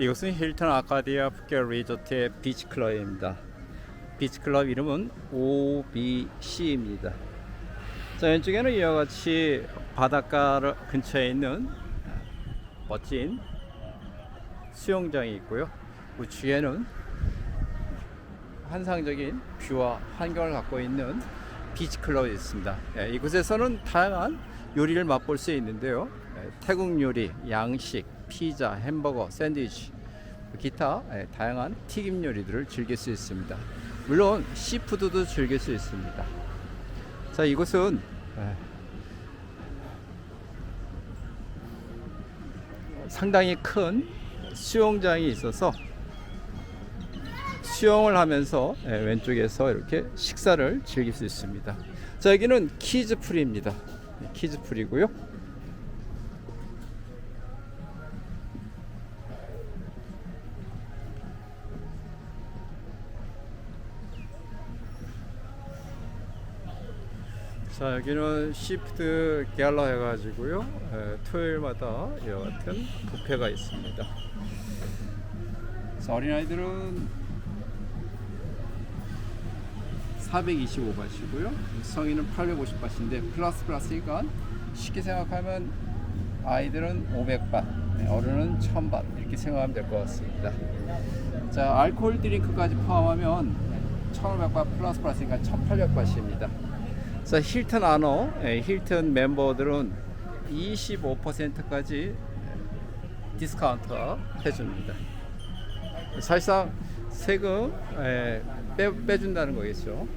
이곳은 힐튼 아카디아 푸켓 리조트의 비치 클럽입니다. 비치 클럽 이름은 OBC입니다. 자 왼쪽에는 이와 같이 바닷가 근처에 있는 멋진 수영장이 있고요. 우측에는 환상적인 뷰와 환경을 갖고 있는 비치 클럽이 있습니다. 예, 이곳에서는 다양한 요리를 맛볼 수 있는데요. 예, 태국 요리, 양식, 피자, 햄버거, 샌드위치, 기타 예, 다양한 튀김 요리들을 즐길 수 있습니다. 물론 시푸드도 즐길 수 있습니다. 자, 이곳은 예, 상당히 큰 수영장이 있어서 수영을 하면서 예, 왼쪽에서 이렇게 식사를 즐길 수 있습니다. 자 여기는 키즈풀입니다. 키즈풀이고요. 자 여기는 시프트 갤러 해가지고요 에, 토요일마다 이와 같은 뷔페가 있습니다. 자, 어린아이들은 425바트고요. 성인은 850바트인데 플러스 플러스니까 쉽게 생각하면 아이들은 500바, 어른은 1000바 이렇게 생각하면 될 것 같습니다. 자, 알코올 드링크까지 포함하면 1500바 플러스 플러스니까 1800바트입니다. 자, 힐튼 아너, 예, 힐튼 멤버들은 25%까지 디스카운트 해줍니다. 사실상 세금 예, 빼, 빼준다는 거겠죠.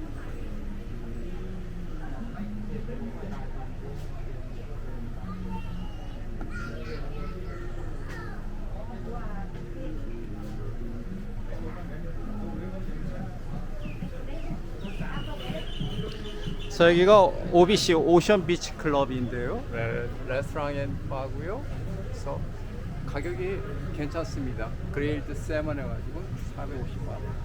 자 여기가 OBC 오션 비치 클럽인데요. 레, 레스토랑 앤 바고요. 그래서 가격이 괜찮습니다. 그레일드 세먼 해가지고 450만 원.